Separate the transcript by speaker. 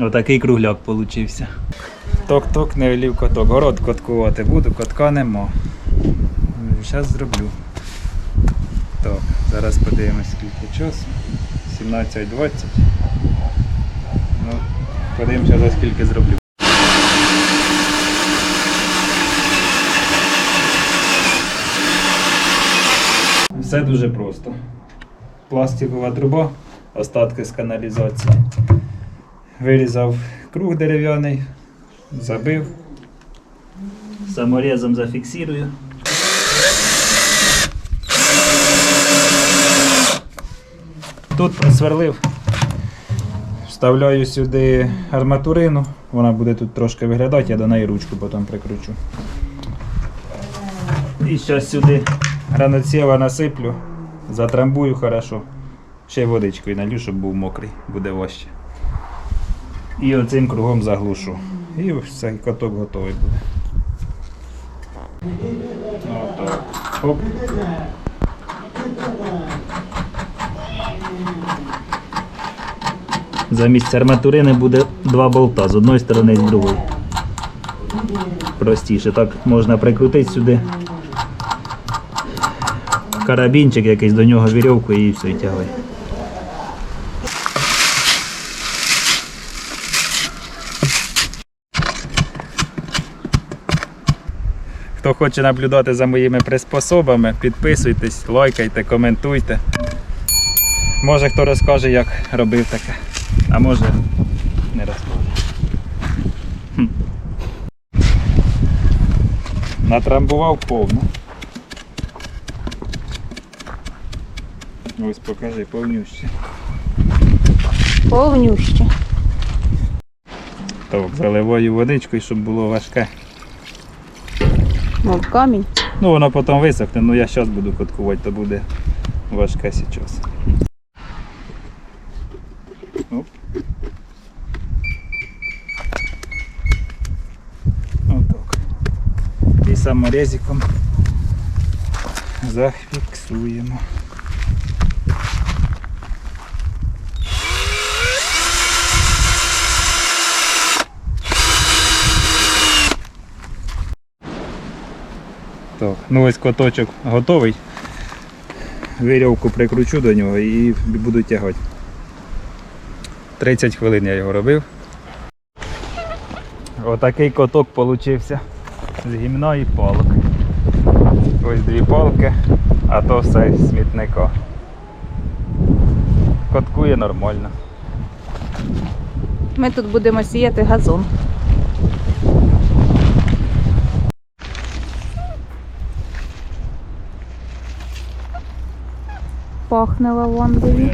Speaker 1: Отакий кругляк получився. Ток-ток, не олів коток. Город коткувати буду, котка нема. Зараз зроблю. Так, зараз подивимось скільки часу. 17.20. Ну, подивимося за скільки зроблю. Все дуже просто. Пластикова труба, остатки з каналізації. Вирізав круг дерев'яний, забив. Саморезом зафіксую. Тут просверлив. Вставляю сюди арматурину, вона буде тут трошки виглядати, я до неї ручку потім прикручу. І зараз сюди граноцєва насиплю, затрамбую хорошо. Ще й водичкою налью, щоб був мокрий, буде важче. І оцим кругом заглушу. І все, каток готовий буде. Хоп. Замість арматурини буде два болта з одної сторони і з другої. Простіше. Так можна прикрутити сюди карабінчик якийсь до нього вірьовку і все і тягай. Хто хоче наблюдати за моїми приспособами, підписуйтесь, лайкайте, коментуйте. Може хто розкаже, як робив таке, а може не розкаже. Хм. Натрамбував повно. Ось покажи повнюще.
Speaker 2: Повнюще.
Speaker 1: Так, заливаю водичкою, щоб було важке.
Speaker 2: Мов камінь.
Speaker 1: Ну вона потім висохне, але я зараз буду коткувати, то буде важка зараз. Оп. Отак. І саморезиком зафіксуємо. Так, ну ось коточок готовий. Вирівку прикручу до нього і буду тягати. 30 хвилин я його робив. Отакий коток получився з гімна і палок. Ось дві палки, а то все з смітника. Коткує нормально.
Speaker 2: Ми тут будемо сіяти газон. Пахне
Speaker 1: лавандою.